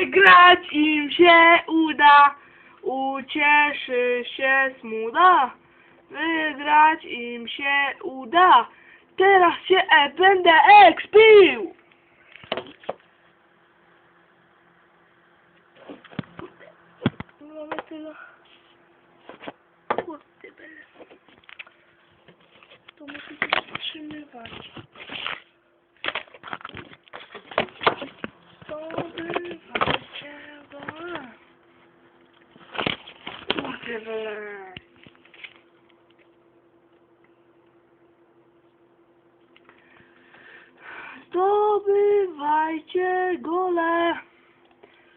Wygrać im się uda, ucieszy się smuda. Wygrać im się uda, teraz się e, będę ekspił. Mamy tyle. Kurde. To musi się wstrzymywać. Zdobywajcie gole. Bele. Zdobywajcie gole.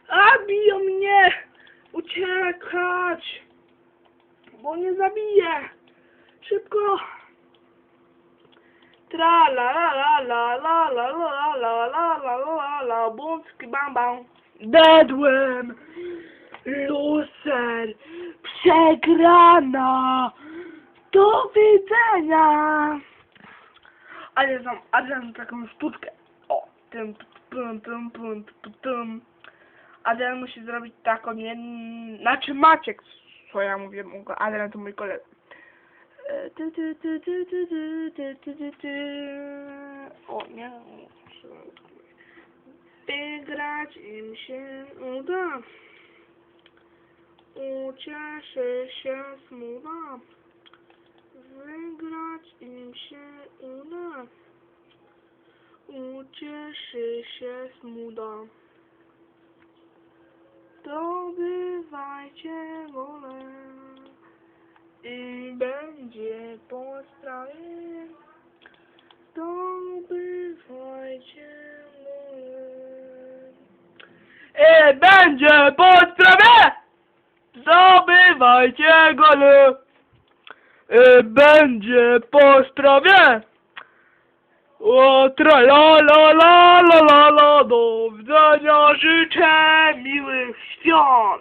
A, biją mnie! Uciekać! Bo nie zabiję! Szybko! Tra la la la la la la la la la la la la Bączki bam bam Dedłem! Luser! przegrana. Do widzenia. Ale znam, Adrian taką sztuczkę. O, tym, tym, tym, tym, tym. Adrian musi zrobić taką, nie, znaczy Maciek, co ja mówię, Adrian to mój kolega. O, nie. Wygrać im się uda. Ucieszy się smuda. Wygrać im się uda. Ucieszy się smuda. Zdobywajcie wolę i będzie po sprawie. Zdobywajcie wolę i będzie po sprawie. Zdobywajcie gole i będzie po sprawie. O, tra la la la la la la, do widzenia, życzę miłych świąt.